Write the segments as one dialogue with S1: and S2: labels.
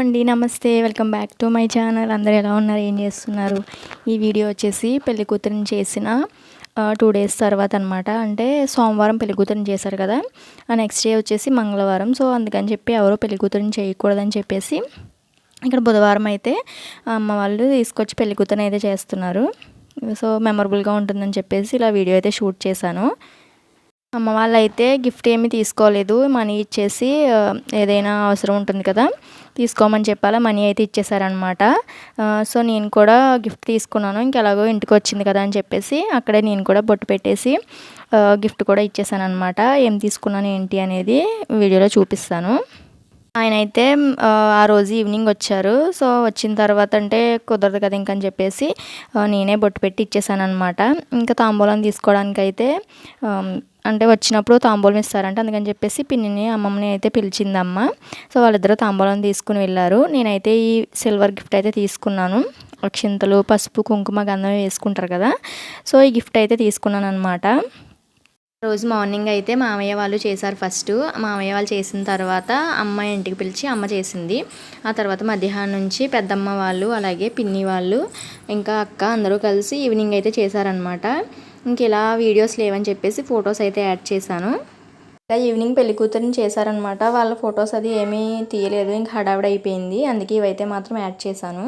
S1: అండి నమస్తే. Welcome back to my channel. అందరూ ఎలా ఉన్నారు? ఏం చేస్తున్నారు? ఈ వీడియో వచ్చేసి పెళ్ళి కూతురిని చేసిన టూ డేస్ తర్వాత అనమాట అంటే సోమవారం పెళ్ళి కూతురిని చేశారు కదా. నెక్స్ట్ డే వచ్చేసి మంగళవారం. సో అందుకని చెప్పి ఎవరో పెళ్ళి కూతురిని చేయకూడదని చెప్పేసి ఇక్కడ బుధవారం అయితే అమ్మ వాళ్ళు తీసుకొచ్చి పెళ్ళి కూతురిని అయితే చేస్తున్నారు. సో మెమరబుల్గా ఉంటుందని చెప్పేసి ఇలా వీడియో అయితే షూట్ చేశాను. అమ్మ వాళ్ళు అయితే గిఫ్ట్ ఏమీ తీసుకోలేదు. మనీ ఇచ్చేసి ఏదైనా అవసరం ఉంటుంది కదా తీసుకోమని చెప్పాలా మనీ అయితే ఇచ్చేసారనమాట సో నేను కూడా గిఫ్ట్ తీసుకున్నాను. ఇంకెలాగో ఇంటికి వచ్చింది కదా అని చెప్పేసి అక్కడే నేను కూడా బొట్టు పెట్టేసి గిఫ్ట్ కూడా ఇచ్చేసాను అనమాట ఏం తీసుకున్నాను ఏంటి అనేది వీడియోలో చూపిస్తాను. ఆయన అయితే ఆ, రోజు ఈవినింగ్ వచ్చారు. సో వచ్చిన తర్వాత అంటే కుదరదు కదా ఇంకని చెప్పేసి నేనే బొట్టు పెట్టి ఇచ్చేసాను అనమాట ఇంకా తాంబూలం తీసుకోవడానికి అయితే అంటే వచ్చినప్పుడు తాంబూలం ఇస్తారంట అందుకని చెప్పేసి పిన్నిని అమ్మమ్మని అయితే పిలిచింది అమ్మ సో వాళ్ళిద్దరూ తాంబూలం తీసుకుని వెళ్ళారు. నేనైతే ఈ సిల్వర్ గిఫ్ట్ అయితే తీసుకున్నాను. అక్షింతలు పసుపు కుంకుమ గంధం వేసుకుంటారు కదా. సో ఈ గిఫ్ట్ అయితే తీసుకున్నాను అనమాట రోజు మార్నింగ్ అయితే మామయ్య వాళ్ళు చేశారు ఫస్ట్ మామయ్య వాళ్ళు చేసిన తర్వాత అమ్మ ఇంటికి పిలిచి అమ్మ చేసింది. ఆ తర్వాత మధ్యాహ్నం నుంచి పెద్దమ్మ వాళ్ళు అలాగే పిన్ని వాళ్ళు ఇంకా అక్క అందరూ కలిసి ఈవినింగ్ అయితే చేశారనమాట ఇంక ఇలా వీడియోస్ లేవని చెప్పేసి ఫొటోస్ అయితే యాడ్ చేశాను. ఇంకా ఈవినింగ్ పెళ్ళి కూతురిని చేశారనమాట వాళ్ళ ఫొటోస్ అది ఏమీ తీయలేదు. ఇంకా హడావిడి అయిపోయింది. అందుకే ఇవైతే మాత్రం యాడ్ చేశాను.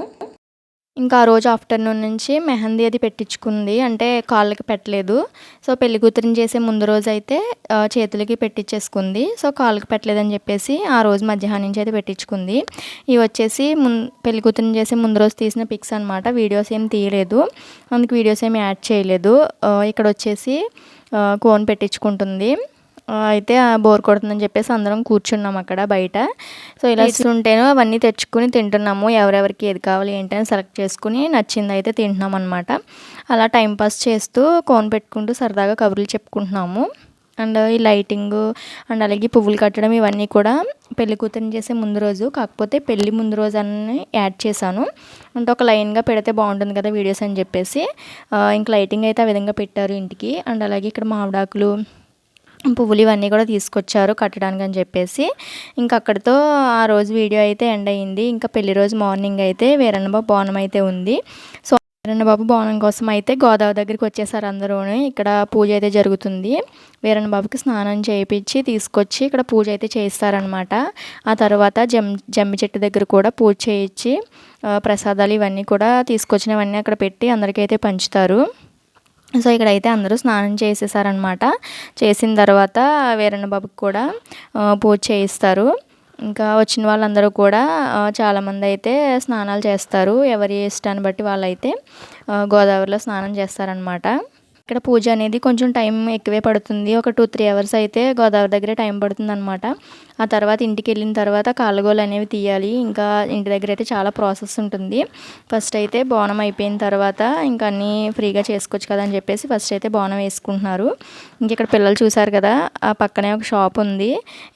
S1: ఇంకా ఆ రోజు ఆఫ్టర్నూన్ నుంచి మెహందీ అది పెట్టించుకుంది. అంటే కాళ్ళకి పెట్టలేదు. సో పెళ్ళి కూతురిని చేసే ముందు రోజు అయితే చేతులకి పెట్టించేసుకుంది సో కాళ్ళకి పెట్టలేదని చెప్పేసి ఆ రోజు మధ్యాహ్నం నుంచి అయితే పెట్టించుకుంది. ఇవి వచ్చేసి ముం పెళ్ళి కూతురిని చేసే ముందు రోజు తీసిన పిక్స్ అనమాట వీడియోస్ ఏం తీయలేదు. అందుకు వీడియోస్ ఏమి యాడ్ చేయలేదు. ఇక్కడ వచ్చేసి కోన్ పెట్టించుకుంటుంది. అయితే బోర్ కొడుతుందని చెప్పేసి అందరం కూర్చున్నాం అక్కడ బయట. సో ఇలా ఇస్తుంటేనో అవన్నీ తెచ్చుకుని తింటున్నాము ఎవరెవరికి ఏది కావాలి ఏంటని సెలెక్ట్ చేసుకుని నచ్చింది అయితే తింటున్నాం అనమాట అలా టైం పాస్ చేస్తూ కోన్ పెట్టుకుంటూ సరదాగా కబుర్లు చెప్పుకుంటున్నాము. అండ్ ఈ లైటింగ్ అండ్ అలాగే పువ్వులు కట్టడం ఇవన్నీ కూడా పెళ్ళి కూతురిని చేసే ముందు రోజు కాకపోతే పెళ్ళి ముందు రోజు అన్ని యాడ్ చేశాను. అంటే ఒక లైన్గా పెడితే బాగుంటుంది కదా వీడియోస్ అని చెప్పేసి. ఇంక లైటింగ్ అయితే ఆ విధంగా పెట్టారు ఇంటికి. అండ్ అలాగే ఇక్కడ మామిడాకులు పువ్వులు ఇవన్నీ కూడా తీసుకొచ్చారు కట్టడానికి అని చెప్పేసి. ఇంకా అక్కడితో ఆ రోజు వీడియో అయితే ఎండ్ అయ్యింది ఇంకా పెళ్ళి రోజు మార్నింగ్ అయితే వీరన్నబాబు బోనం అయితే ఉంది. సో వీరన్నబాబు బోనం కోసం అయితే గోదావరి దగ్గరికి వచ్చేసారు అందరూ ఇక్కడ పూజ అయితే జరుగుతుంది. వీరన్నబాబుకి స్నానం చేయించి తీసుకొచ్చి ఇక్కడ పూజ అయితే చేయిస్తారనమాట ఆ తర్వాత జమ్ జమ్మి చెట్టు దగ్గర కూడా పూజ చేయించి ప్రసాదాలు ఇవన్నీ కూడా తీసుకొచ్చినవన్నీ అక్కడ పెట్టి అందరికైతే పంచుతారు. సో ఇక్కడైతే అందరూ స్నానం చేసేసారనమాట చేసిన తర్వాత వీరన్న బాబుకి కూడా పూజ చేయిస్తారు. ఇంకా వచ్చిన వాళ్ళందరూ కూడా చాలామంది అయితే స్నానాలు చేస్తారు. ఎవరి ఇష్టాన్ని బట్టి వాళ్ళైతే గోదావరిలో స్నానం చేస్తారనమాట ఇక్కడ పూజ అనేది కొంచెం టైం ఎక్కువే పడుతుంది. ఒక టూ త్రీ అవర్స్ అయితే గోదావరి దగ్గర టైం పడుతుంది అనమాట ఆ తర్వాత ఇంటికి వెళ్ళిన తర్వాత కాలుగోలు అనేవి తీయాలి. ఇంకా ఇంటి దగ్గర అయితే చాలా ప్రాసెస్ ఉంటుంది. ఫస్ట్ అయితే బోనం అయిపోయిన తర్వాత ఇంకా అన్నీ ఫ్రీగా చేసుకోవచ్చు కదా అని చెప్పేసి ఫస్ట్ అయితే బోనం వేసుకుంటున్నారు. ఇంక ఇక్కడ పిల్లలు చూసారు కదా ఆ పక్కనే ఒక షాప్ ఉంది.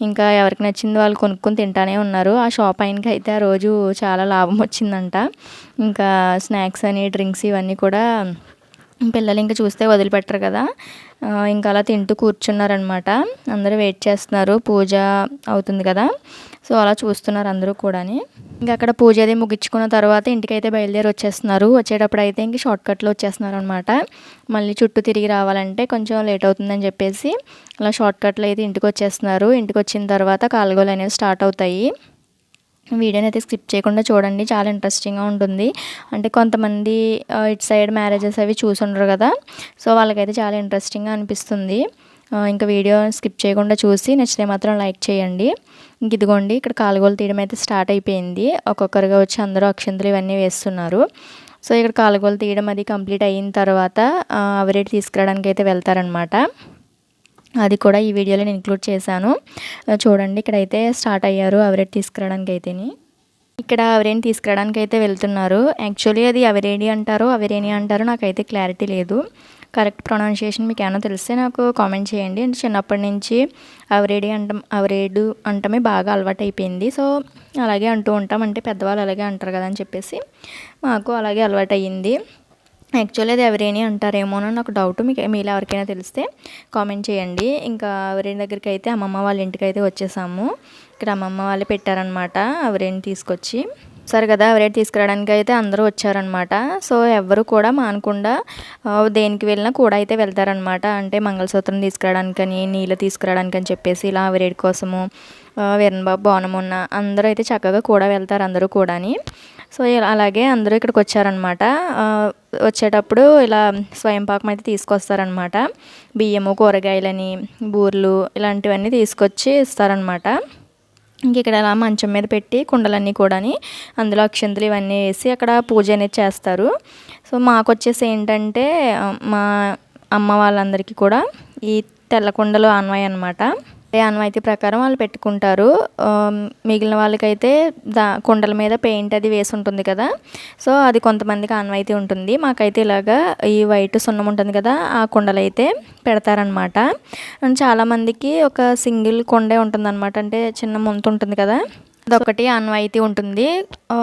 S1: ఇంకా ఎవరికి నచ్చింది వాళ్ళు కొనుక్కొని తింటానే ఉన్నారు. ఆ షాప్ ఆయనకి అయితే ఆ రోజు చాలా లాభం వచ్చిందంట. ఇంకా స్నాక్స్ అని డ్రింక్స్ ఇవన్నీ కూడా పిల్లలు ఇంకా చూస్తే వదిలిపెట్టరు కదా. ఇంకా అలా తింటూ కూర్చున్నారనమాట. అందరూ వెయిట్ చేస్తున్నారు. పూజ అవుతుంది కదా. సో అలా చూస్తున్నారు అందరూ కూడాని. ఇంకా అక్కడ పూజ అది ముగించుకున్న తర్వాత ఇంటికైతే బయలుదేరి వచ్చేస్తున్నారు. వచ్చేటప్పుడు అయితే ఇంక షార్ట్ కట్లో వచ్చేస్తున్నారు అనమాట మళ్ళీ చుట్టూ తిరిగి రావాలంటే కొంచెం లేట్ అవుతుందని చెప్పేసి అలా షార్ట్ కట్లో అయితే ఇంటికి వచ్చేస్తున్నారు. ఇంటికి వచ్చిన తర్వాత కాలుగోలు అనేవి స్టార్ట్ అవుతాయి. వీడియోని అయితే స్కిప్ చేయకుండా చూడండి. చాలా ఇంట్రెస్టింగ్గా ఉంటుంది. అంటే కొంతమంది ఆ, ఇటు సైడ్ మ్యారేజెస్ అవి చూసుండరు కదా. సో వాళ్ళకైతే చాలా ఇంట్రెస్టింగ్గా అనిపిస్తుంది. ఇంకా వీడియో స్కిప్ చేయకుండా చూసి నచ్చితే మాత్రం లైక్ చేయండి. ఇంక ఇదిగోండి ఇక్కడ కాలుగోలు తీయడం అయితే స్టార్ట్ అయిపోయింది. ఒక్కొక్కరుగా వచ్చి అందరూ అక్షంతులు ఇవన్నీ వేస్తున్నారు. సో ఇక్కడ కాలుగోలు తీయడం అది కంప్లీట్ అయిన తర్వాత అవరేటి తీసుకురావడానికి అయితే వెళ్తారనమాట అది కూడా ఈ వీడియోలో నేను ఇంక్లూడ్ చేశాను. చూడండి ఇక్కడైతే స్టార్ట్ అయ్యారు అవరేట్ తీసుకురావడానికి అయితేని ఇక్కడ అవరేని తీసుకురావడానికి అయితే వెళ్తున్నారు. యాక్చువల్లీ అది అవరేడి అంటారో అవరేని అంటారో నాకైతే క్లారిటీ లేదు. కరెక్ట్ ప్రొనౌన్సియేషన్ మీకు ఏమైనా తెలిస్తే నాకు కామెంట్ చేయండి. అంటే చిన్నప్పటి నుంచి అవరేడి అంటాం అవరేడు అంటమే బాగా అలవాటు అయిపోయింది సో అలాగే అంటూ ఉంటాం. అంటే పెద్దవాళ్ళు అలాగే అంటారు కదా అని చెప్పేసి మాకు అలాగే అలవాటు అయ్యింది యాక్చువల్లీ అది ఎవరేని అంటారేమో అని నాకు డౌట్. మీకు మీలో ఎవరికైనా తెలిస్తే కామెంట్ చేయండి. ఇంకా ఎవరైనా దగ్గరికి అయితే అమ్మమ్మ వాళ్ళ ఇంటికి అయితే వచ్చేసాము. ఇక్కడ అమ్మమ్మ వాళ్ళే పెట్టారనమాట ఎవరైనా తీసుకొచ్చి సరే కదా ఎవరైతే తీసుకురావడానికి అయితే అందరూ వచ్చారనమాట. సో ఎవరు కూడా మానకుండా దేనికి వెళ్ళినా కూడా అయితే వెళ్తారనమాట. అంటే మంగళసూత్రం తీసుకురావడానికని నీళ్ళు తీసుకురావడానికి అని చెప్పేసి ఇలా అవరేట్ కోసము వీరన్బాబు బోనమున్న అందరూ అయితే చక్కగా కూడా వెళ్తారు అందరూ కూడాని. సో ఇలా- అలాగే అందరూ ఇక్కడికి వచ్చారనమాట. వచ్చేటప్పుడు ఇలా స్వయం పాకం అయితే తీసుకొస్తారనమాట. బియ్యము కూరగాయలని బూర్లు ఇలాంటివన్నీ తీసుకొచ్చి ఇస్తారనమాట. ఇంక ఇక్కడ అలా మంచం మీద పెట్టి కుండలన్నీ కూడాని అందులో అక్షంతులు ఇవన్నీ వేసి అక్కడ పూజ అనేది చేస్తారు. సో మాకు వచ్చేసి ఏంటంటే మా అమ్మ వాళ్ళందరికీ కూడా ఈ తెల్ల కుండలు అన్వయ అనమాట ఏ ఆన్వాయితీ ప్రకారం వాళ్ళు పెట్టుకుంటారు. మిగిలిన వాళ్ళకైతే దా కుండల మీద పెయింట్ అది వేసి ఉంటుంది కదా. సో అది కొంతమందికి ఆన్వాయితీ ఉంటుంది. మాకైతే ఇలాగా ఈ వైట్ సున్నం ఉంటుంది కదా ఆ కుండలు అయితే పెడతారనమాట చాలామందికి ఒక సింగిల్ కుండే ఉంటుందన్నమాట. అంటే చిన్న ముంత ఉంటుంది కదా. అదొకటి ఆన్వాయితీ ఉంటుంది.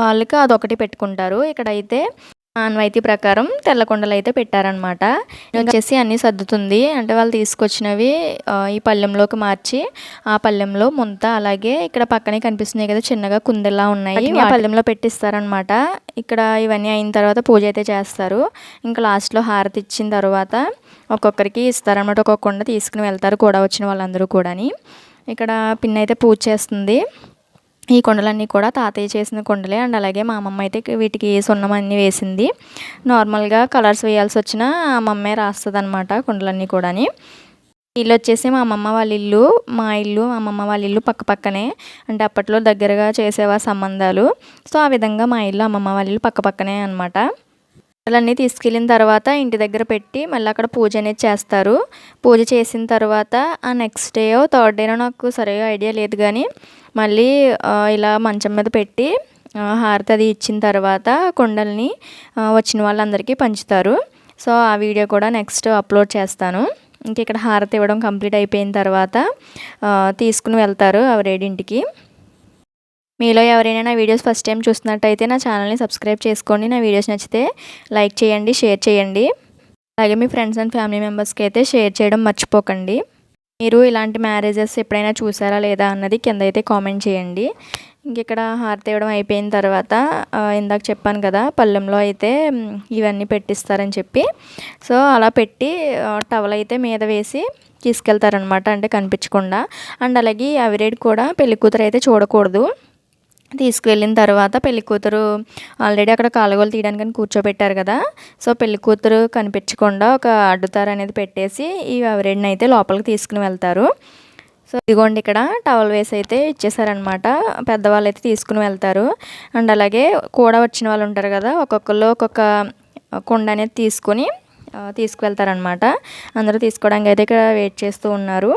S1: వాళ్ళకి అదొకటి పెట్టుకుంటారు. ఇక్కడైతే ఆన్వాయితీ ప్రకారం తెల్ల కొండలు అయితే పెట్టారనమాట వచ్చేసి అన్నీ సర్దుతుంది. అంటే వాళ్ళు తీసుకొచ్చినవి ఈ పళ్ళెంలోకి మార్చి ఆ పళ్ళెంలో ముంత అలాగే ఇక్కడ పక్కనే కనిపిస్తున్నాయి కదా చిన్నగా కుందెల్లా ఉన్నాయి. ఆ పళ్ళెంలో పెట్టిస్తారనమాట ఇక్కడ ఇవన్నీ అయిన తర్వాత పూజ అయితే చేస్తారు. ఇంకా లాస్ట్లో హారతి ఇచ్చిన తర్వాత ఒక్కొక్కరికి ఇస్తారనమాట ఒక్కొక్క కొండ తీసుకుని వెళ్తారు కూడా వచ్చిన వాళ్ళందరూ కూడాని. ఇక్కడ పిన్ అయితే పూజ చేస్తుంది. ఈ కొండలన్నీ కూడా తాతయ్య చేసిన కొండలే. అండ్ అలాగే మా అమ్మమ్మ అయితే వీటికి సున్నం అన్నీ వేసింది. నార్మల్గా కలర్స్ వేయాల్సి వచ్చినా అమ్మమ్మే రాస్తుంది అనమాట కొండలన్నీ కూడాని. ఇల్లు వచ్చేసి మా అమ్మమ్మ వాళ్ళ ఇల్లు మా ఇల్లు మా అమ్మమ్మ వాళ్ళ ఇల్లు పక్క పక్కనే. అంటే అప్పట్లో దగ్గరగా చేసేవా సంబంధాలు. సో ఆ విధంగా మా ఇల్లు అమ్మమ్మ వాళ్ళ ఇల్లు పక్క పక్కనే అనమాట బట్టలన్నీ తీసుకెళ్ళిన తర్వాత ఇంటి దగ్గర పెట్టి మళ్ళీ అక్కడ పూజ అనేది చేస్తారు. పూజ చేసిన తర్వాత ఆ నెక్స్ట్ డే థర్డ్ డేనో నాకు సరిగా ఐడియా లేదు కానీ మళ్ళీ ఇలా మంచం మీద పెట్టి హారతి అది ఇచ్చిన తర్వాత కుండల్ని వచ్చిన వాళ్ళందరికీ పంచుతారు. సో ఆ వీడియో కూడా నెక్స్ట్ అప్లోడ్ చేస్తాను. ఇంక ఇక్కడ హారతి ఇవ్వడం కంప్లీట్ అయిపోయిన తర్వాత తీసుకుని వెళ్తారు ఎవరేడింటికి మీలో ఎవరైనా నా వీడియోస్ ఫస్ట్ టైం చూస్తున్నట్టయితే నా ఛానల్ని సబ్స్క్రైబ్ చేసుకోండి. నా వీడియోస్ నచ్చితే లైక్ చేయండి షేర్ చేయండి. అలాగే మీ ఫ్రెండ్స్ అండ్ ఫ్యామిలీ మెంబర్స్కి అయితే షేర్ చేయడం మర్చిపోకండి. మీరు ఇలాంటి మ్యారేజెస్ ఎప్పుడైనా చూసారా లేదా అన్నది కింద అయితే కామెంట్ చేయండి. ఇంక ఇక్కడ హారతి ఇవ్వడం అయిపోయిన తర్వాత ఇందాక చెప్పాను కదా పళ్ళెంలో అయితే ఇవన్నీ పెట్టిస్తారని చెప్పి. సో అలా పెట్టి టవల్ అయితే మీద వేసి తీసుకెళ్తారనమాట అంటే కనిపించకుండా. అండ్ అలాగే అవిరేడు కూడా పెళ్ళి కూతురు అయితే చూడకూడదు. తీసుకువెళ్ళిన తర్వాత పెళ్ళి కూతురు ఆల్రెడీ అక్కడ కాలుగోలు తీయడానికి కూర్చోబెట్టారు కదా. సో పెళ్ళి కూతురు కనిపించకుండా ఒక అడ్డుతార అనేది పెట్టేసి ఈ ఎవరెడిని అయితే లోపలికి తీసుకుని వెళ్తారు. సో ఇదిగోండి ఇక్కడ టవల్ వేసి అయితే ఇచ్చేసారనమాట పెద్దవాళ్ళు అయితే తీసుకుని వెళ్తారు. అండ్ అలాగే కూడా వచ్చిన వాళ్ళు ఉంటారు కదా ఒక్కొక్కరు ఒక్కొక్క కుండ అనేది తీసుకుని తీసుకువెళ్తారనమాట అందరూ తీసుకోవడానికి అయితే ఇక్కడ వెయిట్ చేస్తూ ఉన్నారు.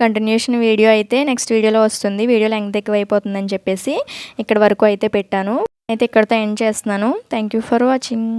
S1: కంటిన్యూషన్ వీడియో అయితే నెక్స్ట్ వీడియోలో వస్తుంది. వీడియో లెంగ్త్ ఎక్కువ అయిపోతుందని చెప్పేసి ఇక్కడ వరకు అయితే పెట్టాను. అయితే ఇక్కడితో ఎండ్ చేస్తున్నాను. Thank you for watching